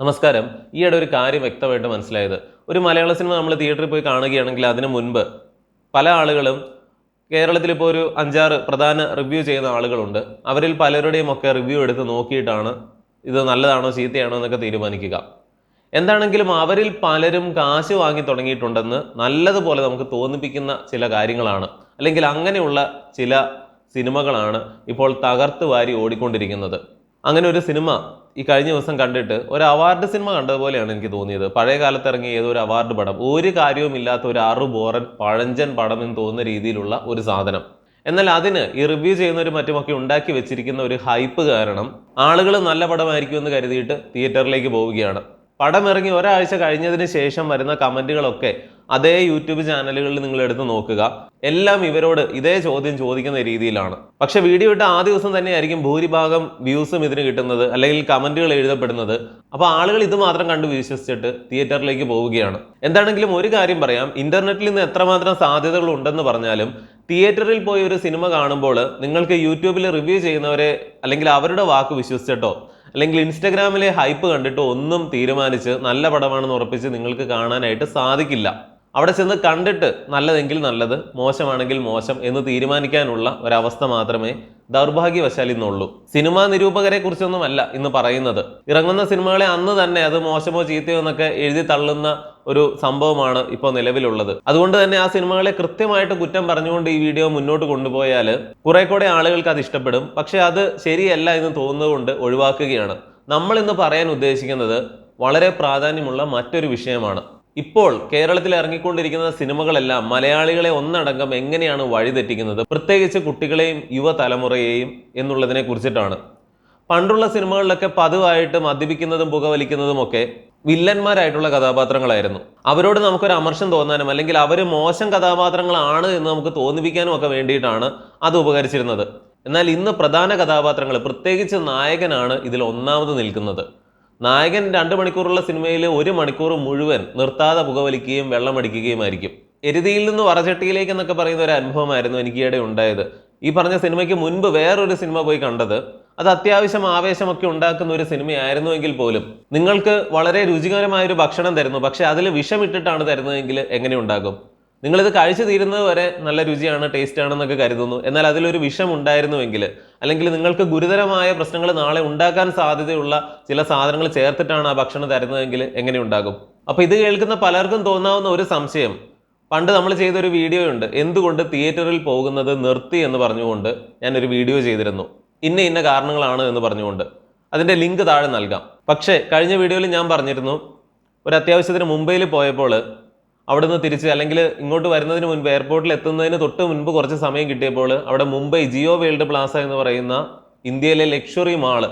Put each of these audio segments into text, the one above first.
നമസ്കാരം. ഈയിടെ ഒരു കാര്യം വ്യക്തമായിട്ട് മനസ്സിലായത്. ഒരു മലയാള സിനിമ നമ്മൾ തിയേറ്ററിൽ പോയി കാണുകയാണെങ്കിൽ അതിനു മുൻപ് പല ആളുകളും കേരളത്തിൽ ഇപ്പോൾ ഒരു അഞ്ചാറ് പ്രധാന റിവ്യൂ ചെയ്യുന്ന ആളുകളുണ്ട്. അവരിൽ പലരുടെയും ഒക്കെ റിവ്യൂ എടുത്ത് നോക്കിയിട്ടാണ് ഇത് നല്ലതാണോ ചീത്തയാണോ എന്നൊക്കെ തീരുമാനിക്കുക. എന്താണെങ്കിലും അവരിൽ പലരും കാശ് വാങ്ങി തുടങ്ങിയിട്ടുണ്ടെന്ന് നല്ലതുപോലെ നമുക്ക് തോന്നിപ്പിക്കുന്ന ചില കാര്യങ്ങളാണ്. അല്ലെങ്കിൽ അങ്ങനെയുള്ള ചില സിനിമകളാണ് ഇപ്പോൾ തകർത്ത് വാരി ഓടിക്കൊണ്ടിരിക്കുന്നത്. അങ്ങനെ ഒരു സിനിമ ഈ കഴിഞ്ഞ ദിവസം കണ്ടിട്ട് ഒരു അവാർഡ് സിനിമ കണ്ടതുപോലെയാണ് എനിക്ക് തോന്നിയത്. പഴയ കാലത്ത് ഇറങ്ങിയ ഏതോ ഒരു അവാർഡ് പടം. ഒരു കാര്യവും ഇല്ലാത്ത ഒരു അറു ബോറൻ പഴഞ്ചൻ പടം എന്ന് തോന്നുന്ന രീതിയിലുള്ള ഒരു സാധനം. എന്നാൽ അതിന് ഈ റിവ്യൂ ചെയ്യുന്നവരും മറ്റുമൊക്കെ ഉണ്ടാക്കി വെച്ചിരിക്കുന്ന ഒരു ഹൈപ്പ് കാരണം ആളുകൾ നല്ല പടമായിരിക്കും എന്ന് കരുതിയിട്ട് തിയേറ്ററിലേക്ക് പോവുകയാണ്. പടം ഇറങ്ങി ഒരാഴ്ച കഴിഞ്ഞതിന് ശേഷം വരുന്ന കമന്റുകളൊക്കെ അതേ യൂട്യൂബ് ചാനലുകളിൽ നിങ്ങൾ എടുത്ത് നോക്കുക. എല്ലാം ഇവരോട് ഇതേ ചോദ്യം ചോദിക്കുന്ന രീതിയിലാണ്. പക്ഷെ വീഡിയോ ഇട്ട ആ ദിവസം തന്നെയായിരിക്കും ഭൂരിഭാഗം വ്യൂസും ഇതിന് കിട്ടുന്നത് അല്ലെങ്കിൽ കമന്റുകൾ എഴുതപ്പെടുന്നത്. അപ്പോൾ ആളുകൾ ഇത് മാത്രം കണ്ട് വിശ്വസിച്ചിട്ട് തിയേറ്ററിലേക്ക് പോവുകയാണ്. എന്താണെങ്കിലും ഒരു കാര്യം പറയാം. ഇന്റർനെറ്റിൽ നിന്ന് എത്രമാത്രം സാധ്യതകൾ ഉണ്ടെന്ന് പറഞ്ഞാലും തിയേറ്ററിൽ പോയി ഒരു സിനിമ കാണുമ്പോൾ നിങ്ങൾക്ക് യൂട്യൂബിൽ റിവ്യൂ ചെയ്യുന്നവരെ അല്ലെങ്കിൽ അവരുടെ വാക്ക് വിശ്വസിച്ചിട്ടോ അല്ലെങ്കിൽ ഇൻസ്റ്റഗ്രാമിലെ ഹൈപ്പ് കണ്ടിട്ട് ഒന്നും തീരുമാനിച്ച് നല്ല പടമാണെന്ന് ഉറപ്പിച്ച് നിങ്ങൾക്ക് കാണാനായിട്ട് സാധിക്കില്ല. അവിടെ ചെന്ന് കണ്ടിട്ട് നല്ലതെങ്കിൽ നല്ലത് മോശമാണെങ്കിൽ മോശം എന്ന് തീരുമാനിക്കാനുള്ള ഒരവസ്ഥ മാത്രമേ ദൗർഭാഗ്യവശാൽ ഇന്നുള്ളൂ. സിനിമാ നിരൂപകരെ കുറിച്ചൊന്നുമല്ല ഇന്ന് പറയുന്നത്. ഇറങ്ങുന്ന സിനിമകളെ അന്ന് തന്നെ അത് മോശമോ ചീത്തയോ എന്നൊക്കെ എഴുതി തള്ളുന്ന ഒരു സംഭവമാണ് ഇപ്പോൾ നിലവിലുള്ളത്. അതുകൊണ്ട് തന്നെ ആ സിനിമകളെ കൃത്യമായിട്ട് കുറ്റം പറഞ്ഞുകൊണ്ട് ഈ വീഡിയോ മുന്നോട്ട് കൊണ്ടുപോയാൽ കുറെ കൂടെ ആളുകൾക്ക് അത് ഇഷ്ടപ്പെടും. പക്ഷേ അത് ശരിയല്ല എന്ന് തോന്നുന്നതുകൊണ്ട് ഒഴിവാക്കുകയാണ്. നമ്മൾ ഇന്ന് പറയാൻ ഉദ്ദേശിക്കുന്നത് വളരെ പ്രാധാന്യമുള്ള മറ്റൊരു വിഷയമാണ്. ഇപ്പോൾ കേരളത്തിൽ ഇറങ്ങിക്കൊണ്ടിരിക്കുന്ന സിനിമകളെല്ലാം മലയാളികളെ ഒന്നടങ്കം എങ്ങനെയാണ് വഴിതെറ്റിക്കുന്നത്? പ്രത്യേകിച്ച് കുട്ടികളെയും യുവതലമുറയെയും എന്നുള്ളതിനെ കുറിച്ചിട്ടാണ്. പണ്ടുള്ള സിനിമകളിലൊക്കെ പതിവായിട്ട് മദ്യപിക്കുന്നതും പുകവലിക്കുന്നതും ഒക്കെ വില്ലന്മാരായിട്ടുള്ള കഥാപാത്രങ്ങളായിരുന്നു. അവരോട് നമുക്കൊരു അമർഷം തോന്നാനും അല്ലെങ്കിൽ അവർ മോശം കഥാപാത്രങ്ങളാണ് എന്ന് നമുക്ക് തോന്നിപ്പിക്കാനും ഒക്കെ വേണ്ടിയിട്ടാണ് അത് ഉപകരിച്ചിരുന്നത്. എന്നാൽ ഇന്ന് പ്രധാന കഥാപാത്രങ്ങൾ പ്രത്യേകിച്ച് നായകനാണ് ഇതിൽ ഒന്നാമത് നിൽക്കുന്നത്. നായകൻ രണ്ട് മണിക്കൂറുള്ള സിനിമയിൽ ഒരു മണിക്കൂർ മുഴുവൻ നിർത്താതെ പുകവലിക്കുകയും വെള്ളമടിക്കുകയുമായിരിക്കും. എരുതിയിൽ നിന്ന് വറചട്ടിയിലേക്ക് എന്നൊക്കെ പറയുന്ന ഒരു അനുഭവമായിരുന്നു എനിക്കിടെ ഉണ്ടായത്. ഈ പറഞ്ഞ സിനിമയ്ക്ക് മുൻപ് വേറൊരു സിനിമ പോയി കണ്ടത് അത് അത്യാവശ്യം ആവേശമൊക്കെ ഉണ്ടാക്കുന്ന ഒരു സിനിമയായിരുന്നുവെങ്കിൽ പോലും നിങ്ങൾക്ക് വളരെ രുചികരമായ ഒരു ഭക്ഷണം തരുന്നു. പക്ഷെ അതിൽ വിഷമിട്ടിട്ടാണ് തരുന്നതെങ്കിൽ എങ്ങനെ ഉണ്ടാകും? നിങ്ങളിത് കഴിച്ചു തീരുന്നത് വരെ നല്ല രുചിയാണ് ടേസ്റ്റ് ആണെന്നൊക്കെ കരുതുന്നു. എന്നാൽ അതിലൊരു വിഷം ഉണ്ടായിരുന്നുവെങ്കിൽ അല്ലെങ്കിൽ നിങ്ങൾക്ക് ഗുരുതരമായ പ്രശ്നങ്ങൾ നാളെ ഉണ്ടാക്കാൻ സാധ്യതയുള്ള ചില സാധനങ്ങൾ ചേർത്തിട്ടാണ് ആ ഭക്ഷണം തരുന്നതെങ്കിൽ എങ്ങനെ ഉണ്ടാകും? അപ്പോൾ ഇത് കേൾക്കുന്ന പലർക്കും തോന്നാവുന്ന ഒരു സംശയം. പണ്ട് നമ്മൾ ചെയ്തൊരു വീഡിയോ ഉണ്ട് എന്തുകൊണ്ട് തിയേറ്ററിൽ പോകുന്നത് നിർത്തി എന്ന് പറഞ്ഞുകൊണ്ട് ഞാനൊരു വീഡിയോ ചെയ്തിരുന്നു. ഇന്ന ഇന്ന കാരണങ്ങളാണ് എന്ന് പറഞ്ഞുകൊണ്ട് അതിന്റെ ലിങ്ക് താഴെ നൽകാം. പക്ഷേ കഴിഞ്ഞ വീഡിയോയിൽ ഞാൻ പറഞ്ഞിരുന്നു ഒരു അത്യാവശ്യത്തിന് മുംബൈയിൽ പോയപ്പോൾ അവിടുന്ന് തിരിച്ച് അല്ലെങ്കിൽ ഇങ്ങോട്ട് വരുന്നതിന് മുൻപ് എയർപോർട്ടിൽ എത്തുന്നതിന് തൊട്ട് മുൻപ് കുറച്ച് സമയം കിട്ടിയപ്പോൾ അവിടെ മുംബൈ ജിയോ വേൾഡ് പ്ലാസ എന്ന് പറയുന്ന ഇന്ത്യയിലെ ലക്ഷറി മാൾ.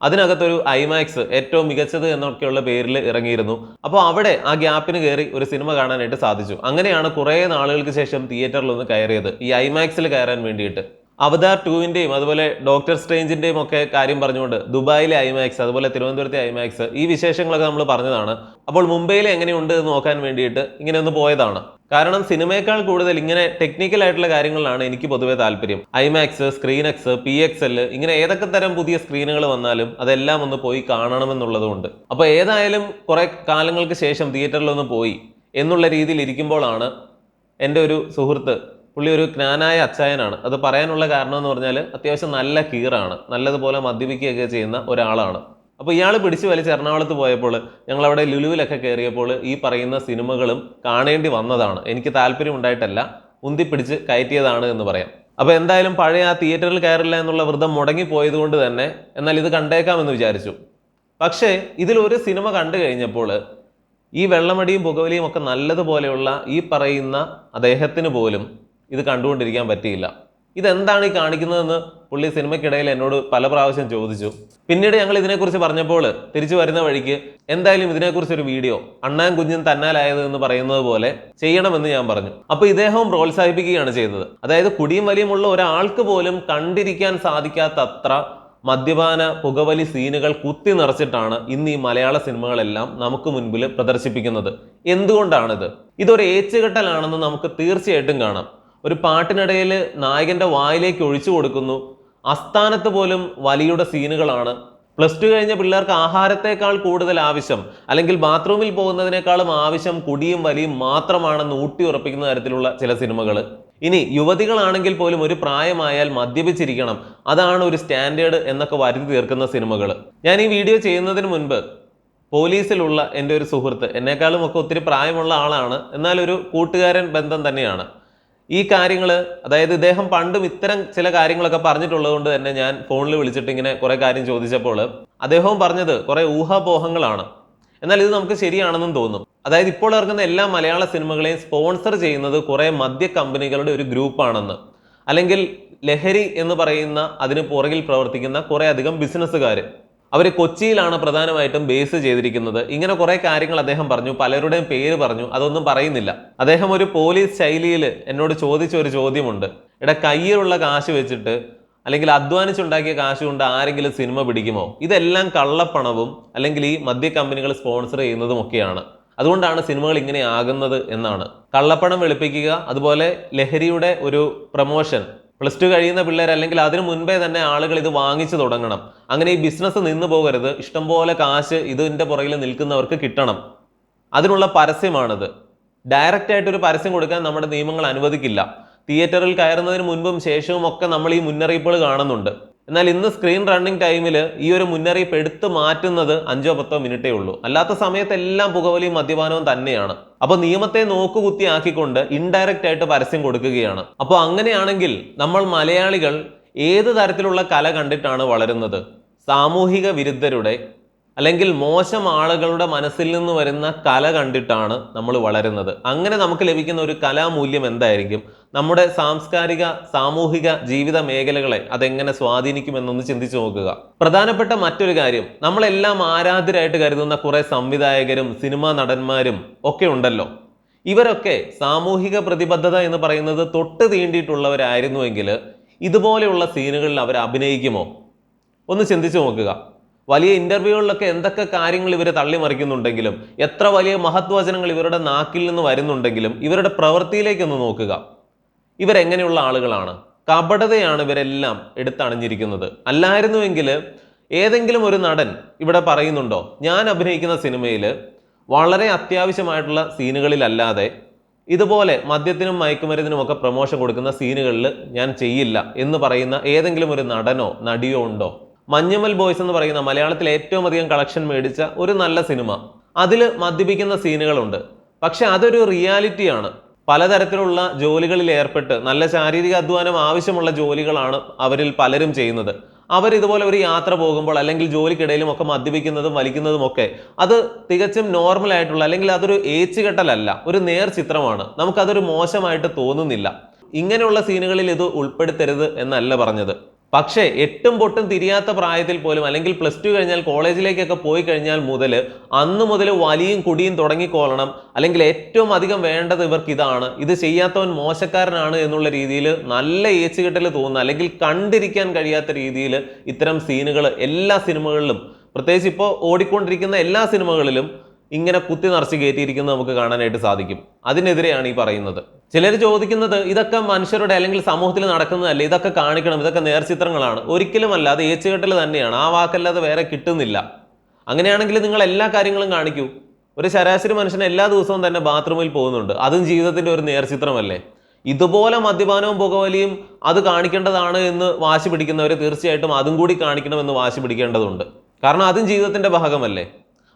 അതിനകത്തൊരു ഐമാക്സ് ഏറ്റവും മികച്ചത് എന്നൊക്കെയുള്ള പേരിൽ ഇറങ്ങിയിരുന്നു. അപ്പോൾ അവിടെ ആ ഗ്യാപ്പിന് കയറി ഒരു സിനിമ കാണാനായിട്ട് സാധിച്ചു. അങ്ങനെയാണ് കുറേ നാളുകൾക്ക് ശേഷം തിയേറ്ററിൽ ഒന്ന് കയറിയത്. ഈ ഐമാക്സിൽ കയറാൻ വേണ്ടിയിട്ട്. അവതാർ ടുവിന്റെയും അതുപോലെ ഡോക്ടർ സ്ട്രേഞ്ചിന്റെയും ഒക്കെ കാര്യം പറഞ്ഞുകൊണ്ട് ദുബായിലെ ഐമാക്സ് അതുപോലെ തിരുവനന്തപുരത്തെ ഐമാക്സ് ഈ വിശേഷങ്ങളൊക്കെ നമ്മൾ പറഞ്ഞതാണ്. അപ്പോൾ മുംബൈയിൽ എങ്ങനെയുണ്ട് എന്ന് നോക്കാൻ വേണ്ടിയിട്ട് ഇങ്ങനെ ഒന്ന് പോയതാണ്. കാരണം സിനിമയേക്കാൾ കൂടുതൽ ഇങ്ങനെ ടെക്നിക്കൽ ആയിട്ടുള്ള കാര്യങ്ങളിലാണ് എനിക്ക് പൊതുവെ താല്പര്യം. IMAX screen X P X L ഇങ്ങനെ ഏതൊക്കെ തരം പുതിയ സ്ക്രീനുകൾ വന്നാലും അതെല്ലാം ഒന്ന് പോയി കാണണമെന്നുള്ളതുകൊണ്ട്. അപ്പോൾ ഏതായാലും കുറേ കാലങ്ങൾക്ക് ശേഷം തിയേറ്ററിൽ ഒന്ന് പോയി. എന്നുള്ള രീതിയിൽ ഇരിക്കുമ്പോഴാണ് എന്റെ ഒരു സുഹൃത്ത് പുള്ളി ഒരു ജ്ഞാനായ അച്ചായനാണ്. അത് പറയാനുള്ള കാരണം എന്ന് പറഞ്ഞാൽ അത്യാവശ്യം നല്ല കീറാണ്. നല്ലതുപോലെ മദ്യപിക്കുകയൊക്കെ ചെയ്യുന്ന ഒരാളാണ്. അപ്പോൾ ഇയാൾ പിടിച്ചു വലിച്ച് എറണാകുളത്ത് പോയപ്പോൾ ഞങ്ങളവിടെ ലുലുവിലൊക്കെ കയറിയപ്പോൾ ഈ പറയുന്ന സിനിമകളും കാണേണ്ടി വന്നതാണ്. എനിക്ക് താല്പര്യം ഉണ്ടായിട്ടല്ല ഉന്തിപ്പിടിച്ച് കയറ്റിയതാണ് എന്ന് പറയാം. അപ്പോൾ എന്തായാലും പഴയ ആ തിയേറ്ററിൽ കയറില്ല എന്നുള്ള വ്രതം മുടങ്ങിപ്പോയത് കൊണ്ട് തന്നെ എന്നാൽ ഇത് കണ്ടേക്കാമെന്ന് വിചാരിച്ചു. പക്ഷേ ഇതിലൊരു സിനിമ കണ്ടു കഴിഞ്ഞപ്പോൾ ഈ വെള്ളമടിയും പുകവലിയും ഒക്കെ നല്ലതുപോലെയുള്ള ഈ പറയുന്ന അദ്ദേഹത്തിന് പോലും ഇത് കണ്ടുകൊണ്ടിരിക്കാൻ പറ്റിയില്ല. ഇതെന്താണ് ഈ കാണിക്കുന്നതെന്ന് പുള്ളി സിനിമയ്ക്കിടയിൽ എന്നോട് പല പ്രാവശ്യം ചോദിച്ചു. പിന്നീട് ഞങ്ങൾ ഇതിനെക്കുറിച്ച് പറഞ്ഞപ്പോൾ തിരിച്ചു വരുന്ന വഴിക്ക് എന്തായാലും ഇതിനെക്കുറിച്ച് ഒരു വീഡിയോ അണ്ണാൻ കുഞ്ഞും തന്നാലായത് എന്ന് പറയുന്നത് പോലെ ചെയ്യണമെന്ന് ഞാൻ പറഞ്ഞു. അപ്പൊ ഇദ്ദേഹവും പ്രോത്സാഹിപ്പിക്കുകയാണ് ചെയ്തത്. അതായത് കുടിയും വലിയുമുള്ള ഒരാൾക്ക് പോലും കണ്ടിരിക്കാൻ സാധിക്കാത്തത്ര മദ്യപാന പുകവലി സീനുകൾ കുത്തി നിറച്ചിട്ടാണ് ഇന്ന് ഈ മലയാള സിനിമകളെല്ലാം നമുക്ക് മുൻപിൽ പ്രദർശിപ്പിക്കുന്നത്. എന്തുകൊണ്ടാണിത്? ഇതൊരു ഏച്ചുകെട്ടലാണെന്ന് നമുക്ക് തീർച്ചയായിട്ടും കാണാം. ഒരു പാട്ടിനിടയിൽ നായകന്റെ വായിലേക്ക് ഒഴിച്ചു കൊടുക്കുന്നു. അസ്ഥാനത്ത് പോലും വലിയുടെ സീനുകളാണ്. പ്ലസ് ടു കഴിഞ്ഞ പിള്ളേർക്ക് ആഹാരത്തെക്കാൾ കൂടുതൽ ആവശ്യം അല്ലെങ്കിൽ ബാത്റൂമിൽ പോകുന്നതിനേക്കാളും ആവശ്യം കുടിയും വലിയും മാത്രമാണെന്ന് ഊട്ടി ഉറപ്പിക്കുന്ന തരത്തിലുള്ള ചില സിനിമകൾ ഇനി യുവതികളാണെങ്കിൽ പോലും ഒരു പ്രായമായാൽ മദ്യപിച്ചിരിക്കണം. അതാണ് ഒരു സ്റ്റാൻഡേർഡ് എന്നൊക്കെ വരുത്തി തീർക്കുന്ന സിനിമകൾ ഞാൻ ഈ വീഡിയോ ചെയ്യുന്നതിന് മുൻപ് പോലീസിലുള്ള എന്റെ ഒരു സുഹൃത്ത് എന്നെക്കാളും ഒക്കെ ഒത്തിരി പ്രായമുള്ള ആളാണ് എന്നാൽ ഒരു കൂട്ടുകാരൻ ബന്ധം തന്നെയാണ്. ഈ കാര്യങ്ങൾ അതായത് ഇദ്ദേഹം പണ്ടും ഇത്തരം ചില കാര്യങ്ങളൊക്കെ പറഞ്ഞിട്ടുള്ളത് കൊണ്ട് തന്നെ ഞാൻ ഫോണിൽ വിളിച്ചിട്ട് ഇങ്ങനെ കുറെ കാര്യം ചോദിച്ചപ്പോൾ അദ്ദേഹവും പറഞ്ഞത് കുറെ ഊഹാപോഹങ്ങളാണ്. എന്നാൽ ഇത് നമുക്ക് ശരിയാണെന്നും തോന്നും. അതായത് ഇപ്പോൾ ഇറങ്ങുന്ന എല്ലാ മലയാള സിനിമകളെയും സ്പോൺസർ ചെയ്യുന്നത് കുറെ മദ്യ കമ്പനികളുടെ ഒരു ഗ്രൂപ്പാണെന്ന്. അല്ലെങ്കിൽ ലഹരി എന്ന് പറയുന്ന അതിന് പുറകിൽ പ്രവർത്തിക്കുന്ന കുറെ അധികം ബിസിനസ്സുകാർ അവർ കൊച്ചിയിലാണ് പ്രധാനമായിട്ടും ബേസ് ചെയ്തിരിക്കുന്നത്. ഇങ്ങനെ കുറെ കാര്യങ്ങൾ അദ്ദേഹം പറഞ്ഞു പലരുടെയും പേര് പറഞ്ഞു അതൊന്നും പറയുന്നില്ല. അദ്ദേഹം ഒരു പോലീസ് ശൈലിയിൽ എന്നോട് ചോദിച്ച ഒരു ചോദ്യമുണ്ട്. ഇട കയ്യിലുള്ള കാശ് വെച്ചിട്ട് അല്ലെങ്കിൽ അധ്വാനിച്ചുണ്ടാക്കിയ കാശ് കൊണ്ട് ആരെങ്കിലും സിനിമ പിടിക്കുമോ? ഇതെല്ലാം കള്ളപ്പണവും അല്ലെങ്കിൽ ഈ മദ്യ കമ്പനികൾ സ്പോൺസർ ചെയ്യുന്നതും ഒക്കെയാണ്. അതുകൊണ്ടാണ് സിനിമകൾ ഇങ്ങനെ ആകുന്നത് എന്നാണ്. കള്ളപ്പണം വെളുപ്പിക്കുക അതുപോലെ ലഹരിയുടെ ഒരു പ്രൊമോഷൻ പ്ലസ് ടു കഴിയുന്ന പിള്ളേർ അല്ലെങ്കിൽ അതിനു മുൻപേ തന്നെ ആളുകൾ ഇത് വാങ്ങിച്ചു തുടങ്ങണം. അങ്ങനെ ഈ ബിസിനസ് നിന്നു പോകരുത്. ഇഷ്ടംപോലെ കാശ് ഇതിന്റെ പുറകിൽ നിൽക്കുന്നവർക്ക് കിട്ടണം. അതിനുള്ള പരസ്യമാണിത്. ഡയറക്റ്റ് ആയിട്ട് ഒരു പരസ്യം കൊടുക്കാൻ നമ്മുടെ നിയമങ്ങൾ അനുവദിക്കില്ല. തിയേറ്ററിൽ കയറുന്നതിന് മുൻപും ശേഷവും ഒക്കെ നമ്മൾ ഈ മുന്നറിയിപ്പുകൾ കാണുന്നുണ്ട്. എന്നാൽ ഇന്ന് സ്ക്രീൻ റണ്ണിങ് ടൈമിൽ ഈ ഒരു മുന്നറിയിപ്പ് എടുത്തു മാറ്റുന്നത് അഞ്ചോ പത്തോ മിനിറ്റേ ഉള്ളൂ. അല്ലാത്ത സമയത്തെല്ലാം പുകവലിയും മദ്യപാനവും തന്നെയാണ്. അപ്പോൾ നിയമത്തെ നോക്കുകുത്തി ആക്കിക്കൊണ്ട് ഇൻഡയറക്റ്റ് ആയിട്ട് പരസ്യം കൊടുക്കുകയാണ്. അപ്പോൾ അങ്ങനെയാണെങ്കിൽ നമ്മൾ മലയാളികൾ ഏത് തരത്തിലുള്ള കല കണ്ടിട്ടാണ് വളരുന്നത്? സാമൂഹിക വിരുദ്ധരുടെ അല്ലെങ്കിൽ മോശം ആളുകളുടെ മനസ്സിൽ നിന്ന് വരുന്ന കല കണ്ടിട്ടാണ് നമ്മൾ വളരുന്നത്. അങ്ങനെ നമുക്ക് ലഭിക്കുന്ന ഒരു കലാമൂല്യം എന്തായിരിക്കും? നമ്മുടെ സാംസ്കാരിക സാമൂഹിക ജീവിത മേഖലകളെ അതെങ്ങനെ സ്വാധീനിക്കുമെന്നൊന്ന് ചിന്തിച്ചു നോക്കുക. പ്രധാനപ്പെട്ട മറ്റൊരു കാര്യം നമ്മളെല്ലാം ആരാധരായിട്ട് കരുതുന്ന കുറേ സംവിധായകരും സിനിമാ നടന്മാരും ഒക്കെ ഉണ്ടല്ലോ. ഇവരൊക്കെ സാമൂഹിക പ്രതിബദ്ധത എന്ന് പറയുന്നത് തൊട്ട് തീണ്ടിയിട്ടുള്ളവരായിരുന്നുവെങ്കിൽ ഇതുപോലെയുള്ള സീനുകളിൽ അവർ അഭിനയിക്കുമോ? ഒന്ന് ചിന്തിച്ചു നോക്കുക. വലിയ ഇന്റർവ്യൂകളിലൊക്കെ എന്തൊക്കെ കാര്യങ്ങൾ ഇവർ തള്ളിമറിക്കുന്നുണ്ടെങ്കിലും എത്ര വലിയ മഹത്വചനങ്ങൾ ഇവരുടെ നാക്കിൽ നിന്ന് വരുന്നുണ്ടെങ്കിലും ഇവരുടെ പ്രവൃത്തിയിലേക്കൊന്ന് നോക്കുക. ഇവരെങ്ങനെയുള്ള ആളുകളാണ്? കപടതയാണ് ഇവരെല്ലാം എടുത്തണിഞ്ഞിരിക്കുന്നത്. അല്ലായിരുന്നുവെങ്കിൽ ഏതെങ്കിലും ഒരു നടൻ ഇവിടെ പറയുന്നുണ്ടോ ഞാൻ അഭിനയിക്കുന്ന സിനിമയിൽ വളരെ അത്യാവശ്യമായിട്ടുള്ള സീനുകളിലല്ലാതെ ഇതുപോലെ മദ്യത്തിനും മയക്കുമരുന്നിനും ഒക്കെ പ്രമോഷൻ കൊടുക്കുന്ന സീനുകളിൽ ഞാൻ ചെയ്യില്ല എന്ന് പറയുന്ന ഏതെങ്കിലും ഒരു നടനോ നടിയോ ഉണ്ടോ? മഞ്ഞുമൽ ബോയ്സ് എന്ന് പറയുന്ന മലയാളത്തിൽ ഏറ്റവും അധികം കളക്ഷൻ മേടിച്ച ഒരു നല്ല സിനിമ. അതിൽ മദ്യപിക്കുന്ന സീനുകളുണ്ട്. പക്ഷെ അതൊരു റിയാലിറ്റിയാണ്. പലതരത്തിലുള്ള ജോലികളിൽ ഏർപ്പെട്ട് നല്ല ശാരീരിക അധ്വാനം ആവശ്യമുള്ള ജോലികളാണ് അവരിൽ പലരും ചെയ്യുന്നത്. അവർ ഇതുപോലെ ഒരു യാത്ര പോകുമ്പോൾ അല്ലെങ്കിൽ ജോലിക്കിടയിലും ഒക്കെ മദ്യപിക്കുന്നതും വലിക്കുന്നതും ഒക്കെ അത് തികച്ചും നോർമൽ ആയിട്ടുള്ള അല്ലെങ്കിൽ അതൊരു ഏച്ചുകെട്ടലല്ല ഒരു നേർ ചിത്രമാണ്. നമുക്കതൊരു മോശമായിട്ട് തോന്നുന്നില്ല. ഇങ്ങനെയുള്ള സീനുകളിൽ ഇത് ഉൾപ്പെടുത്തരുത് എന്നല്ല പറഞ്ഞത്. പക്ഷേ എട്ടും പൊട്ടും തിരിയാത്ത പ്രായത്തിൽ പോലും അല്ലെങ്കിൽ പ്ലസ് ടു കഴിഞ്ഞാൽ കോളേജിലേക്കൊക്കെ പോയി കഴിഞ്ഞാൽ മുതൽ അന്ന് മുതൽ വലിയും കുടിയും തുടങ്ങിക്കോളണം. അല്ലെങ്കിൽ ഏറ്റവും അധികം വേണ്ടത് ഇവർക്ക് ഇതാണ്. ഇത് ചെയ്യാത്തവൻ മോശക്കാരനാണ് എന്നുള്ള രീതിയിൽ നല്ല ഏച്ചുകെട്ടൽ തോന്നുന്ന അല്ലെങ്കിൽ കണ്ടിരിക്കാൻ കഴിയാത്ത രീതിയിൽ ഇത്തരം സീനുകൾ എല്ലാ സിനിമകളിലും പ്രത്യേകിച്ച് ഇപ്പോൾ ഓടിക്കൊണ്ടിരിക്കുന്ന എല്ലാ സിനിമകളിലും ഇങ്ങനെ കുത്തി നിറച്ച് കയറ്റിയിരിക്കുന്നത് നമുക്ക് കാണാനായിട്ട് സാധിക്കും. അതിനെതിരെയാണ് ഈ പറയുന്നത്. ചിലർ ചോദിക്കുന്നത് ഇതൊക്കെ മനുഷ്യരുടെ അല്ലെങ്കിൽ സമൂഹത്തിൽ നടക്കുന്നതല്ല? ഇതൊക്കെ കാണിക്കണം ഇതൊക്കെ നേർചിത്രങ്ങളാണ്. ഒരിക്കലുമല്ല അത് ഏച്ചുകെട്ടൽ തന്നെയാണ്. ആ വാക്കല്ലാതെ വേറെ കിട്ടുന്നില്ല. അങ്ങനെയാണെങ്കിൽ നിങ്ങൾ എല്ലാ കാര്യങ്ങളും കാണിക്കൂ. ഒരു ശരാശരി മനുഷ്യൻ എല്ലാ ദിവസവും തന്നെ ബാത്റൂമിൽ പോകുന്നുണ്ട്. അതും ജീവിതത്തിന്റെ ഒരു നേർചിത്രമല്ലേ? ഇതുപോലെ മദ്യപാനവും പുകവലിയും അത് കാണിക്കേണ്ടതാണ് എന്ന് വാശി പിടിക്കുന്നവർ തീർച്ചയായിട്ടും അതും കൂടി കാണിക്കണമെന്ന് വാശി പിടിക്കേണ്ടതുണ്ട്. കാരണം അതും ജീവിതത്തിന്റെ ഭാഗമല്ലേ?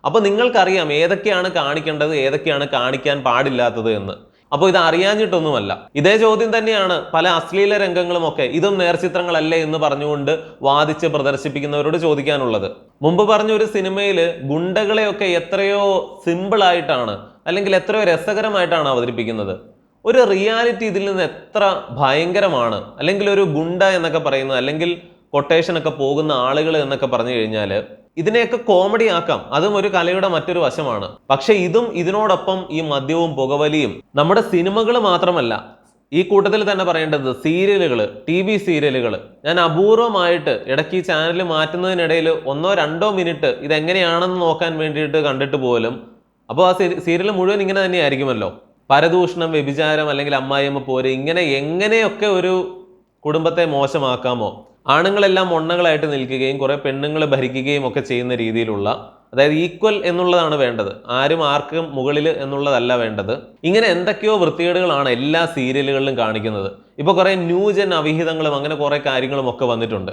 അപ്പൊ നിങ്ങൾക്കറിയാം ഏതൊക്കെയാണ് കാണിക്കേണ്ടത് ഏതൊക്കെയാണ് കാണിക്കാൻ പാടില്ലാത്തത് എന്ന്. അപ്പോൾ ഇത് അറിയാഞ്ഞിട്ടൊന്നുമല്ല. ഇതേ ചോദ്യം തന്നെയാണ് പല അശ്ലീല രംഗങ്ങളും ഒക്കെ ഇതും നേർചിത്രങ്ങളല്ലേ എന്ന് പറഞ്ഞുകൊണ്ട് വാദിച്ച് പ്രദർശിപ്പിക്കുന്നവരോട് ചോദിക്കാനുള്ളത്. മുമ്പ് പറഞ്ഞ ഒരു സിനിമയിൽ ഗുണ്ടകളെയൊക്കെ എത്രയോ സിമ്പിൾ ആയിട്ടാണ് അല്ലെങ്കിൽ എത്രയോ രസകരമായിട്ടാണ് അവതരിപ്പിക്കുന്നത്. ഒരു റിയാലിറ്റി ഇതിൽ നിന്ന് എത്ര ഭയങ്കരമാണ്? അല്ലെങ്കിൽ ഒരു ഗുണ്ട എന്നൊക്കെ പറയുന്നത് അല്ലെങ്കിൽ കൊട്ടേഷൻ ഒക്കെ പോകുന്ന ആളുകൾ എന്നൊക്കെ പറഞ്ഞു കഴിഞ്ഞാൽ ഇതിനെയൊക്കെ കോമഡി ആക്കാം. അതും ഒരു കലയുടെ മറ്റൊരു വശമാണ്. പക്ഷെ ഇതും ഇതിനോടൊപ്പം ഈ മദ്യവും പുകവലിയും നമ്മുടെ സിനിമകൾ മാത്രമല്ല ഈ കൂട്ടത്തിൽ തന്നെ പറയേണ്ടത് സീരിയലുകൾ ടി വി സീരിയലുകൾ ഞാൻ അപൂർവമായിട്ട് ഇടയ്ക്ക് ഈ ചാനൽ മാറ്റുന്നതിനിടയിൽ ഒന്നോ രണ്ടോ മിനിറ്റ് ഇതെങ്ങനെയാണെന്ന് നോക്കാൻ വേണ്ടിയിട്ട് കണ്ടിട്ട് പോലും അപ്പോൾ ആ സീരിയൽ മുഴുവൻ ഇങ്ങനെ തന്നെയായിരിക്കുമല്ലോ. പരദൂഷണം വ്യഭിചാരം അല്ലെങ്കിൽ അമ്മായിയമ്മ പോര് ഇങ്ങനെ എങ്ങനെയൊക്കെ ഒരു കുടുംബത്തെ മോശമാക്കാമോ? ആണുങ്ങളെല്ലാം മൊണ്ണകളായിട്ട് നിൽക്കുകയും കുറെ പെണ്ണുങ്ങൾ ഭരിക്കുകയും ഒക്കെ ചെയ്യുന്ന രീതിയിലുള്ള അതായത് ഈക്വൽ എന്നുള്ളതാണ് വേണ്ടത്. ആരും ആർക്കും മുകളിൽ എന്നുള്ളതല്ല വേണ്ടത്. ഇങ്ങനെ എന്തൊക്കെയോ വൃത്തികേടുകളാണ് എല്ലാ സീരിയലുകളിലും കാണിക്കുന്നത്. ഇപ്പോൾ കുറേ ന്യൂജൻ അവിഹിതങ്ങളും അങ്ങനെ കുറേ കാര്യങ്ങളും ഒക്കെ വന്നിട്ടുണ്ട്.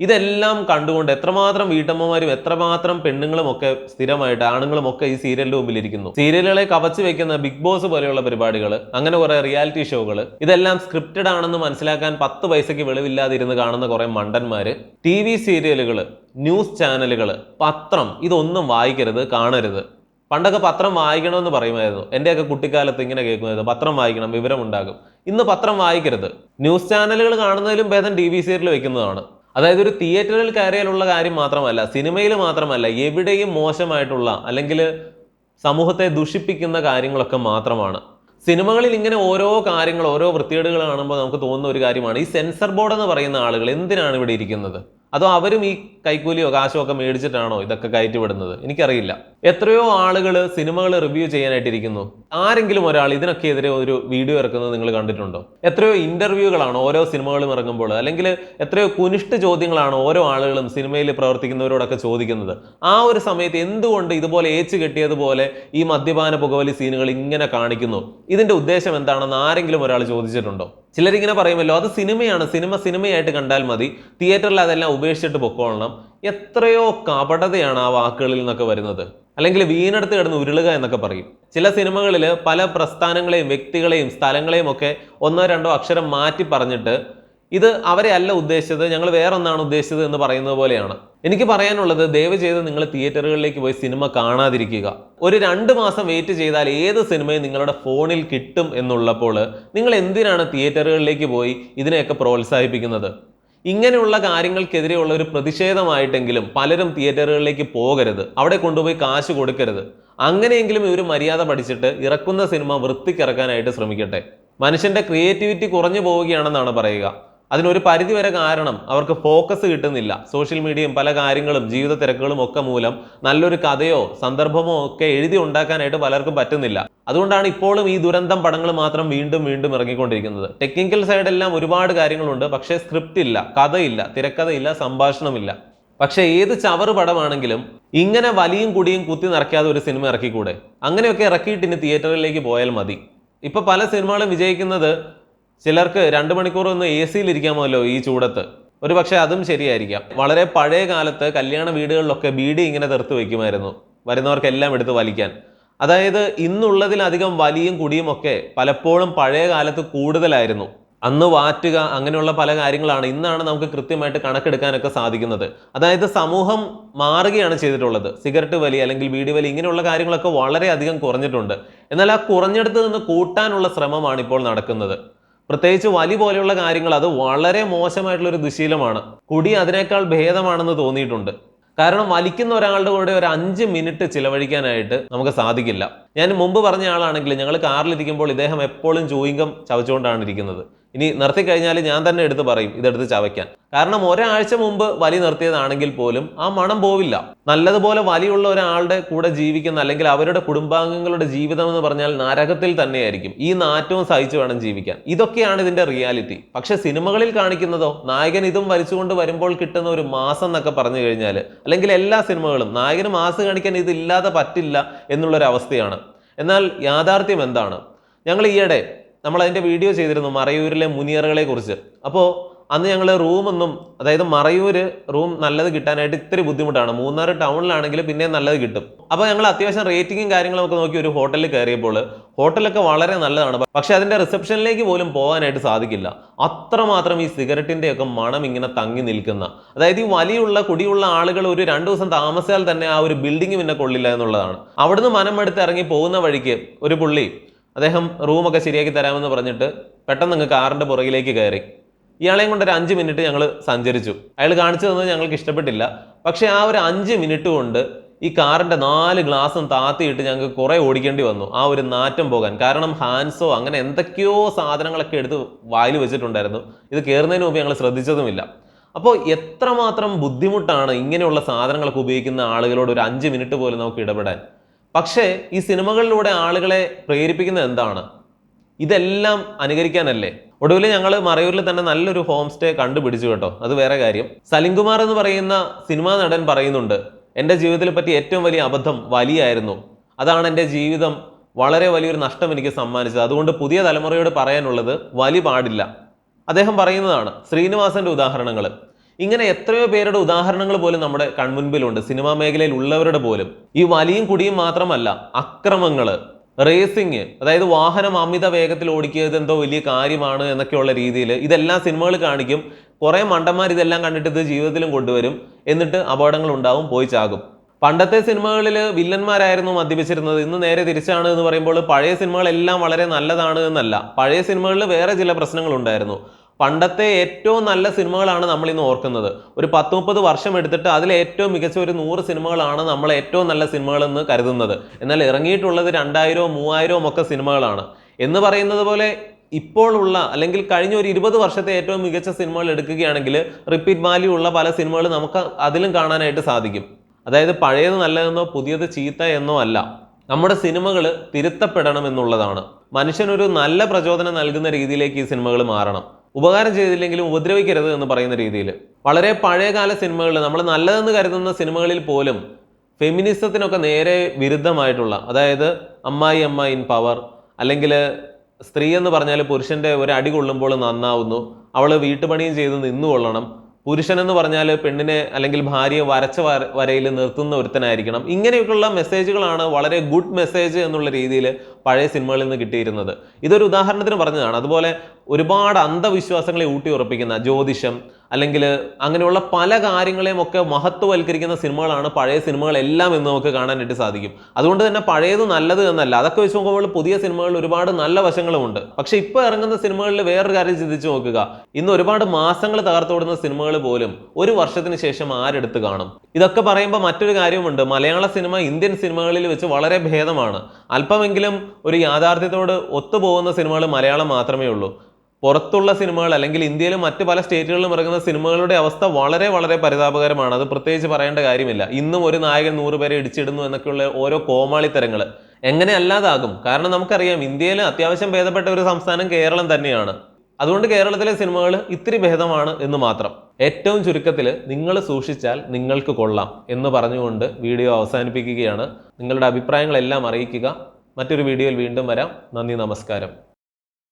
ഇതെല്ലാം കണ്ടുകൊണ്ട് എത്രമാത്രം വീട്ടമ്മമാരും എത്രമാത്രം പെണ്ണുങ്ങളും ഒക്കെ സ്ഥിരമായിട്ട് ആണുങ്ങളും ഒക്കെ ഈ സീരിയലിന്റെ മുമ്പിൽ ഇരിക്കുന്നു സീരിയലുകളെ കവച്ചു വെക്കുന്ന ബിഗ് ബോസ് പോലെയുള്ള പരിപാടികൾ അങ്ങനെ കുറെ റിയാലിറ്റി ഷോകൾ ഇതെല്ലാം സ്ക്രിപ്റ്റഡ് ആണെന്ന് മനസ്സിലാക്കാൻ പത്ത് പൈസയ്ക്ക് വെളിവില്ലാതിരുന്ന് കാണുന്ന കുറെ മണ്ടന്മാര് ടി വി സീരിയലുകൾ ന്യൂസ് ചാനലുകൾ പത്രം ഇതൊന്നും വായിക്കരുത് കാണരുത്. പണ്ടൊക്കെ പത്രം വായിക്കണമെന്ന് പറയുമായിരുന്നു. എന്റെയൊക്കെ കുട്ടിക്കാലത്ത് ഇങ്ങനെ കേൾക്കുമായിരുന്നു. പത്രം വായിക്കണം വിവരമുണ്ടാകും. ഇന്ന് പത്രം വായിക്കരുത്. ന്യൂസ് ചാനലുകൾ കാണുന്നതിലും ഭേദം ടി വി സീരിയൽ വെക്കുന്നതാണ്. അതായത് ഒരു തിയേറ്ററിൽ കയറിയാലുള്ള കാര്യം മാത്രമല്ല സിനിമയിൽ മാത്രമല്ല എവിടെയും മോശമായിട്ടുള്ള അല്ലെങ്കിൽ സമൂഹത്തെ ദുഷിപ്പിക്കുന്ന കാര്യങ്ങളൊക്കെ മാത്രമാണ്. സിനിമകളിൽ ഇങ്ങനെ ഓരോ കാര്യങ്ങൾ ഓരോ വൃത്തികേടുകൾ കാണുമ്പോൾ നമുക്ക് തോന്നുന്ന ഒരു കാര്യമാണ് ഈ സെൻസർ ബോർഡ് എന്ന് പറയുന്ന ആളുകൾ എന്തിനാണ് ഇവിടെ ഇരിക്കുന്നത്? അതോ അവരും ഈ കൈക്കൂലിയോ കാശോ ഒക്കെ മേടിച്ചിട്ടാണോ ഇതൊക്കെ കയറ്റിവിടുന്നത്? എനിക്കറിയില്ല. എത്രയോ ആളുകൾ സിനിമകൾ റിവ്യൂ ചെയ്യാനായിട്ടിരിക്കുന്നു. ആരെങ്കിലും ഒരാൾ ഇതിനൊക്കെ എതിരെ ഒരു വീഡിയോ ഇറക്കുന്നത് നിങ്ങൾ കണ്ടിട്ടുണ്ടോ? എത്രയോ ഇന്റർവ്യൂകളാണ് ഓരോ സിനിമകളും ഇറങ്ങുമ്പോൾ അല്ലെങ്കിൽ എത്രയോ കുനിഷ്ട ചോദ്യങ്ങളാണ് ഓരോ ആളുകളും സിനിമയിൽ പ്രവർത്തിക്കുന്നവരോടൊക്കെ ചോദിക്കുന്നത്. ആ ഒരു സമയത്ത് എന്തുകൊണ്ട് ഇതുപോലെ ഏച്ചു കെട്ടിയതുപോലെ ഈ മദ്യപാന പുകവലി സീനുകൾ ഇങ്ങനെ കാണിക്കുന്നു? ഇതിന്റെ ഉദ്ദേശം എന്താണെന്ന് ആരെങ്കിലും ഒരാൾ ചോദിച്ചിട്ടുണ്ടോ? ചിലരിങ്ങനെ പറയുമല്ലോ അത് സിനിമയാണ് സിനിമ സിനിമയായിട്ട് കണ്ടാൽ മതി തിയേറ്ററിൽ അതെല്ലാം ഉപേക്ഷിച്ചിട്ട് പൊക്കോളണം. എത്രയോ കപടതയാണ് ആ വാക്കുകളിൽ നിന്നൊക്കെ വരുന്നത്. അല്ലെങ്കിൽ വീണെടുത്ത് കിടന്ന് ഉരുളുക എന്നൊക്കെ പറയും. ചില സിനിമകളിൽ പല പ്രസ്ഥാനങ്ങളെയും വ്യക്തികളെയും സ്ഥലങ്ങളെയും ഒക്കെ ഒന്നോ രണ്ടോ അക്ഷരം മാറ്റി പറഞ്ഞിട്ട് ഇത് അവരെ അല്ല ഉദ്ദേശിച്ചത് ഞങ്ങൾ വേറൊന്നാണ് ഉദ്ദേശിച്ചത് എന്ന് പറയുന്നത് പോലെയാണ്. എനിക്ക് പറയാനുള്ളത് ദയവ് ചെയ്ത് നിങ്ങൾ തിയേറ്ററുകളിലേക്ക് പോയി സിനിമ കാണാതിരിക്കുക. ഒരു രണ്ട് മാസം വെയിറ്റ് ചെയ്താൽ ഏത് സിനിമയും നിങ്ങളുടെ ഫോണിൽ കിട്ടും എന്നുള്ളപ്പോൾ നിങ്ങൾ എന്തിനാണ് തിയേറ്ററുകളിലേക്ക് പോയി ഇതിനെയൊക്കെ പ്രോത്സാഹിപ്പിക്കുന്നത്? ഇങ്ങനെയുള്ള കാര്യങ്ങൾക്കെതിരെയുള്ള ഒരു പ്രതിഷേധമായിട്ടെങ്കിലും പലരും തിയേറ്ററുകളിലേക്ക് പോകരുത്. അവിടെ കൊണ്ടുപോയി കാശ് കൊടുക്കരുത്. അങ്ങനെയെങ്കിലും ഇവർ മര്യാദ പഠിച്ചിട്ട് ഇറക്കുന്ന സിനിമ വൃത്തിക്കിറക്കാനായിട്ട് ശ്രമിക്കട്ടെ. മനുഷ്യന്റെ ക്രിയേറ്റിവിറ്റി കുറഞ്ഞു പോവുകയാണെന്നാണ് പറയുക. അതിനൊരു പരിധി വരെ കാരണം അവർക്ക് ഫോക്കസ് കിട്ടുന്നില്ല. സോഷ്യൽ മീഡിയയും പല കാര്യങ്ങളും ജീവിത തിരക്കുകളും ഒക്കെ മൂലം നല്ലൊരു കഥയോ സന്ദർഭമോ ഒക്കെ എഴുതി ഉണ്ടാക്കാനായിട്ട് പലർക്കും പറ്റുന്നില്ല. അതുകൊണ്ടാണ് ഇപ്പോഴും ഈ ദുരന്തം പടങ്ങൾ മാത്രം വീണ്ടും വീണ്ടും ഇറങ്ങിക്കൊണ്ടിരിക്കുന്നത്. ടെക്നിക്കൽ സൈഡെല്ലാം ഒരുപാട് കാര്യങ്ങളുണ്ട്. പക്ഷേ സ്ക്രിപ്റ്റ് ഇല്ല കഥയില്ല തിരക്കഥയില്ല സംഭാഷണമില്ല. പക്ഷേ ഏത് ചവറ് പടമാണെങ്കിലും ഇങ്ങനെ വലിയും കുടിയും കുത്തി നിറയ്ക്കാതെ ഒരു സിനിമ ഇറക്കിക്കൂടെ? അങ്ങനെയൊക്കെ ഇറക്കിയിട്ട് ഇനി തിയേറ്ററിലേക്ക് പോയാൽ മതി. ഇപ്പൊ പല സിനിമകളും വിജയിക്കുന്നത് ചിലർക്ക് രണ്ട് മണിക്കൂർ ഒന്ന് എ സിയിൽ ഇരിക്കാമല്ലോ ഈ ചൂടത്ത്. ഒരു പക്ഷേ അതും ശരിയായിരിക്കാം. വളരെ പഴയ കാലത്ത് കല്യാണ വീടുകളിലൊക്കെ ബീഡി ഇങ്ങനെ തെർത്ത് വയ്ക്കുമായിരുന്നു വരുന്നവർക്കെല്ലാം എടുത്ത് വലിക്കാൻ. അതായത് ഇന്നുള്ളതിലധികം വലിയും കുടിയും ഒക്കെ പലപ്പോഴും പഴയ കാലത്ത് കൂടുതലായിരുന്നു. അന്ന് വാറ്റുക അങ്ങനെയുള്ള പല കാര്യങ്ങളാണ് ഇന്നാണ് നമുക്ക് കൃത്യമായിട്ട് കണക്കെടുക്കാനൊക്കെ സാധിക്കുന്നത്. അതായത് സമൂഹം മാറുകയാണ് ചെയ്തിട്ടുള്ളത്. സിഗരറ്റ് വലി അല്ലെങ്കിൽ ബീഡി വലി ഇങ്ങനെയുള്ള കാര്യങ്ങളൊക്കെ വളരെയധികം കുറഞ്ഞിട്ടുണ്ട്. എന്നാൽ ആ കുറഞ്ഞെടുത്ത് നിന്ന് കൂട്ടാനുള്ള ശ്രമമാണ് ഇപ്പോൾ നടക്കുന്നത്. പ്രത്യേകിച്ച് വലി പോലെയുള്ള കാര്യങ്ങൾ അത് വളരെ മോശമായിട്ടുള്ള ഒരു ദുശീലമാണ്. കുടി അതിനേക്കാൾ ഭേദമാണെന്ന് തോന്നിയിട്ടുണ്ട്. കാരണം വലിക്കുന്ന ഒരാളുടെ കൂടെ ഒരു അഞ്ച് മിനിറ്റ് ചിലവഴിക്കാനായിട്ട് നമുക്ക് സാധിക്കില്ല. ഞാൻ മുമ്പ് പറഞ്ഞ ആളാണെങ്കിൽ ഞങ്ങൾ കാറിലിരിക്കുമ്പോൾ ഇദ്ദേഹം എപ്പോഴും ചൂയിങ്കം ചവച്ചുകൊണ്ടാണ് ഇരിക്കുന്നത്. ഇനി നിർത്തി കഴിഞ്ഞാൽ ഞാൻ തന്നെ എടുത്ത് പറയും ഇതെടുത്ത് ചവയ്ക്കാൻ. കാരണം ഒരാഴ്ച മുമ്പ് വലി നിർത്തിയതാണെങ്കിൽ പോലും ആ മണം പോവില്ല. നല്ലതുപോലെ വലിയുള്ള ഒരാളുടെ കൂടെ ജീവിക്കുന്ന അല്ലെങ്കിൽ അവരുടെ കുടുംബാംഗങ്ങളുടെ ജീവിതം എന്ന് പറഞ്ഞാൽ നരകത്തിൽ തന്നെയായിരിക്കും. ഈ നാറ്റവും സഹിച്ചു വേണം ജീവിക്കാൻ. ഇതൊക്കെയാണ് ഇതിന്റെ റിയാലിറ്റി പക്ഷെ സിനിമകളിൽ കാണിക്കുന്നതോ നായകൻ ഇതും വലിച്ചുകൊണ്ട് വരുമ്പോൾ കിട്ടുന്ന ഒരു മാസം എന്നൊക്കെ പറഞ്ഞു കഴിഞ്ഞാൽ അല്ലെങ്കിൽ എല്ലാ സിനിമകളും നായകന് മാസ് കാണിക്കാൻ ഇതില്ലാതെ പറ്റില്ല എന്നുള്ളൊരു അവസ്ഥയാണ് എന്നാൽ യാഥാർത്ഥ്യം എന്താണ്? ഞങ്ങൾ ഈയിടെ നമ്മൾ അതിന്റെ വീഡിയോ ചെയ്തിരുന്നു മറയൂരിലെ മുനിയറകളെ കുറിച്ച് അപ്പോൾ അന്ന് ഞങ്ങൾ റൂമൊന്നും അതായത് മറയൂര് റൂം നല്ലത് കിട്ടാനായിട്ട് ഇത്തിരി ബുദ്ധിമുട്ടാണ്. മൂന്നാർ ടൗണിലാണെങ്കിൽ പിന്നെ നല്ലത് കിട്ടും. അപ്പോൾ ഞങ്ങൾ അത്യാവശ്യം റേറ്റിംഗും കാര്യങ്ങളും ഒക്കെ നോക്കി ഒരു ഹോട്ടലിൽ കയറിയപ്പോൾ ഹോട്ടലൊക്കെ വളരെ നല്ലതാണ്. പക്ഷെ അതിന്റെ റിസപ്ഷനിലേക്ക് പോലും പോകാനായിട്ട് സാധിക്കില്ല. അത്രമാത്രം ഈ സിഗരറ്റിന്റെ ഒക്കെ മണം ഇങ്ങനെ തങ്ങി നിൽക്കുന്ന അതായത് ഈ വലിയുള്ള കുടിയുള്ള ആളുകൾ ഒരു രണ്ട് ദിവസം താമസിച്ചാൽ തന്നെ ആ ഒരു ബിൽഡിംഗ് പിന്നെ കൊള്ളില്ല എന്നുള്ളതാണ്. അവിടുന്ന് മനം എടുത്ത് ഇറങ്ങി പോകുന്ന വഴിക്ക് ഒരു പുള്ളി അദ്ദേഹം റൂമൊക്കെ ശരിയാക്കി തരാമെന്ന് പറഞ്ഞിട്ട് പെട്ടെന്ന് അങ്ങ് കാറിന്റെ പുറകിലേക്ക് കയറി. ഇയാളെയും കൊണ്ട് ഒരു അഞ്ച് മിനിറ്റ് ഞങ്ങൾ സഞ്ചരിച്ചു. അയാൾ കാണിച്ചു തന്നത് ഞങ്ങൾക്ക് ഇഷ്ടപ്പെട്ടില്ല. പക്ഷേ ആ ഒരു അഞ്ച് മിനിറ്റ് കൊണ്ട് ഈ കാറിന്റെ നാല് ഗ്ലാസും താത്തിയിട്ട് ഞങ്ങൾക്ക് കുറേ ഓടിക്കേണ്ടി വന്നു. ആ ഒരു നാറ്റം പോകാൻ. കാരണം ഹാൻസോ അങ്ങനെ എന്തൊക്കെയോ സാധനങ്ങളൊക്കെ എടുത്ത് വായിൽ വെച്ചിട്ടുണ്ടായിരുന്നു. ഇത് കയറുന്നതിന് മുമ്പ് ഞങ്ങൾ ശ്രദ്ധിച്ചതുമില്ല. അപ്പോൾ എത്രമാത്രം ബുദ്ധിമുട്ടാണ് ഇങ്ങനെയുള്ള സാധനങ്ങളൊക്കെ ഉപയോഗിക്കുന്ന ആളുകളോട് ഒരു അഞ്ച് മിനിറ്റ് പോലും നമുക്ക് ഇടപെടാൻ. പക്ഷേ ഈ സിനിമകളിലൂടെ ആളുകളെ പ്രേരിപ്പിക്കുന്നത് എന്താണ്? ഇതെല്ലാം അനുകരിക്കാനല്ലേ? ഒടുവിൽ ഞങ്ങൾ മറയൂരിൽ തന്നെ നല്ലൊരു ഹോം സ്റ്റേ കണ്ടുപിടിച്ചു കേട്ടോ. അത് വേറെ കാര്യം. സലിംകുമാർ എന്ന് പറയുന്ന സിനിമാ നടൻ പറയുന്നുണ്ട് എന്റെ ജീവിതത്തിൽ പറ്റി ഏറ്റവും വലിയ അബദ്ധം വലിയായിരുന്നു. അതാണ് എന്റെ ജീവിതം. വളരെ വലിയൊരു നഷ്ടം എനിക്ക് സമ്മാനിച്ചത്. അതുകൊണ്ട് പുതിയ തലമുറയോട് പറയാനുള്ളത് വലി പാടില്ല. അദ്ദേഹം പറയുന്നതാണ് ശ്രീനിവാസന്റെ ഉദാഹരണങ്ങൾ. ഇങ്ങനെ എത്രയോ പേരുടെ ഉദാഹരണങ്ങൾ പോലും നമ്മുടെ കൺമുൻപിലുണ്ട്. സിനിമാ മേഖലയിൽ ഉള്ളവരുടെ പോലും. ഈ വലിയും കുടിയും മാത്രമല്ല അക്രമങ്ങൾ റേസിങ് അതായത് വാഹനം അമിത വേഗത്തിൽ ഓടിക്കുന്നത് എന്തോ വലിയ കാര്യമാണ് എന്നൊക്കെയുള്ള രീതിയിൽ ഇതെല്ലാം സിനിമകൾ കാണിക്കും. കുറേ മണ്ടന്മാർ ഇതെല്ലാം കണ്ടിട്ട് ഇത് ജീവിതത്തിലും കൊണ്ടുവരും. എന്നിട്ട് അപകടങ്ങൾ ഉണ്ടാവും പോയി ചാകും. പണ്ടത്തെ സിനിമകളിൽ വില്ലന്മാരായിരുന്നു മദ്യപിച്ചിരുന്നത്. ഇന്ന് നേരെ തിരിച്ചാണ് എന്ന് പറയുമ്പോൾ പഴയ സിനിമകളെല്ലാം വളരെ നല്ലതാണ് എന്നല്ല. പഴയ സിനിമകളിൽ വേറെ ചില പ്രശ്നങ്ങളുണ്ടായിരുന്നു പണ്ടത്തെ ഏറ്റവും നല്ല സിനിമകളാണ് നമ്മൾ ഇന്ന് ഓർക്കുന്നത്. ഒരു പത്ത് മുപ്പത് വർഷം എടുത്തിട്ട് അതിലെ ഏറ്റവും മികച്ച ഒരു നൂറ് സിനിമകളാണ് നമ്മൾ ഏറ്റവും നല്ല സിനിമകളെന്ന് കരുതുന്നത്. എന്നാൽ ഇറങ്ങിയിട്ടുള്ളത് രണ്ടായിരവും മൂവായിരവും ഒക്കെ സിനിമകളാണ്. എന്ന് പറയുന്നത് പോലെ ഇപ്പോഴുള്ള അല്ലെങ്കിൽ കഴിഞ്ഞ ഒരു ഇരുപത് വർഷത്തെ ഏറ്റവും മികച്ച സിനിമകൾ എടുക്കുകയാണെങ്കിൽ റിപ്പീറ്റ് വാല്യൂ ഉള്ള പല സിനിമകളും നമുക്ക് അതിലും കാണാനായിട്ട് സാധിക്കും. അതായത് പഴയത് നല്ലതെന്നോ പുതിയത് ചീത്ത എന്നോ അല്ല. നമ്മുടെ സിനിമകൾ തിരുത്തപ്പെടണം എന്നുള്ളതാണ്. മനുഷ്യനൊരു നല്ല പ്രചോദനം നൽകുന്ന രീതിയിലേക്ക് ഈ സിനിമകൾ മാറണം. ഉപകാരം ചെയ്തില്ലെങ്കിലും ഉപദ്രവിക്കരുത് എന്ന് പറയുന്ന രീതിയിൽ. വളരെ പഴയകാല സിനിമകളിൽ നമ്മൾ നല്ലതെന്ന് കരുതുന്ന സിനിമകളിൽ പോലും ഫെമിനിസത്തിനൊക്കെ നേരെ വിരുദ്ധമായിട്ടുള്ള അതായത് അമ്മായി അമ്മ ഇൻ പവർ അല്ലെങ്കിൽ സ്ത്രീ എന്ന് പറഞ്ഞാൽ പുരുഷന്റെ ഒരു അടി കൊള്ളുമ്പോൾ നന്നാവുന്നു അവൾ വീട്ടുപണിയും ചെയ്ത് നിന്നുകൊള്ളണം പുരുഷൻ എന്ന് പറഞ്ഞാൽ പെണ്ണിനെ അല്ലെങ്കിൽ ഭാര്യയെ വരച്ച വര വരയിൽ നിർത്തുന്ന ഒരുത്തനായിരിക്കണം. ഇങ്ങനെയൊക്കെയുള്ള മെസ്സേജുകളാണ് വളരെ ഗുഡ് മെസ്സേജ് എന്നുള്ള രീതിയിൽ പഴയ സിനിമകളിൽ നിന്ന് കിട്ടിയിരുന്നത്. ഇതൊരു ഉദാഹരണത്തിന് പറഞ്ഞതാണ്. അതുപോലെ ഒരുപാട് അന്ധവിശ്വാസങ്ങളെ ഊട്ടി ഉറപ്പിക്കുന്ന ജ്യോതിഷം അല്ലെങ്കിൽ അങ്ങനെയുള്ള പല കാര്യങ്ങളെയും ഒക്കെ മഹത്വവൽക്കരിക്കുന്ന സിനിമകളാണ്. പഴയ സിനിമകളെല്ലാം എന്ന് നമുക്ക് കാണാനായിട്ട് സാധിക്കും. അതുകൊണ്ട് തന്നെ പഴയത് നല്ലത് എന്നല്ല. അതൊക്കെ വെച്ച് നോക്കുമ്പോൾ പുതിയ സിനിമകളിൽ ഒരുപാട് നല്ല വശങ്ങളുമുണ്ട്. പക്ഷെ ഇപ്പോൾ ഇറങ്ങുന്ന സിനിമകളിൽ വേറൊരു കാര്യം ചിന്തിച്ച് നോക്കുക. ഇന്ന് ഒരുപാട് മാസങ്ങൾ തകർത്തോടുന്ന സിനിമകൾ പോലും ഒരു വർഷത്തിന് ശേഷം ആരെടുത്ത് കാണും? ഇതൊക്കെ പറയുമ്പോൾ മറ്റൊരു കാര്യമുണ്ട്. മലയാള സിനിമ ഇന്ത്യൻ സിനിമകളിൽ വെച്ച് വളരെ ഭേദമാണ്. അല്പമെങ്കിലും ഒരു യാഥാർത്ഥ്യത്തോട് ഒത്തുപോകുന്ന സിനിമകൾ മലയാളം മാത്രമേ ഉള്ളൂ. പുറത്തുള്ള സിനിമകൾ അല്ലെങ്കിൽ ഇന്ത്യയിലെ മറ്റ് പല സ്റ്റേറ്റുകളിലും ഇറങ്ങുന്ന സിനിമകളുടെ അവസ്ഥ വളരെ വളരെ പരിതാപകരമാണ്. അത് പ്രത്യേകിച്ച് പറയേണ്ട കാര്യമില്ല. ഇന്നും ഒരു നായകൻ നൂറ് പേരെ ഇടിച്ചിടുന്നു എന്നൊക്കെയുള്ള ഓരോ കോമാളിത്തരങ്ങൾ എങ്ങനെ അല്ലാതാകും? കാരണം നമുക്കറിയാം ഇന്ത്യയിൽ അത്യാവശ്യം ഭേദപ്പെട്ട ഒരു സംസ്ഥാനം കേരളം തന്നെയാണ്. അതുകൊണ്ട് കേരളത്തിലെ സിനിമകൾ ഇത്തിരി ഭേദമാണ് എന്ന് മാത്രം. ഏറ്റവും ചുരുക്കത്തിൽ നിങ്ങൾ സൂക്ഷിച്ചാൽ നിങ്ങൾക്ക് കൊള്ളാം എന്ന് പറഞ്ഞുകൊണ്ട് വീഡിയോ അവസാനിപ്പിക്കുകയാണ്. നിങ്ങളുടെ അഭിപ്രായങ്ങളെല്ലാം അറിയിക്കുക. മറ്റൊരു വീഡിയോയിൽ വീണ്ടും വരാം. നന്ദി നമസ്കാരം.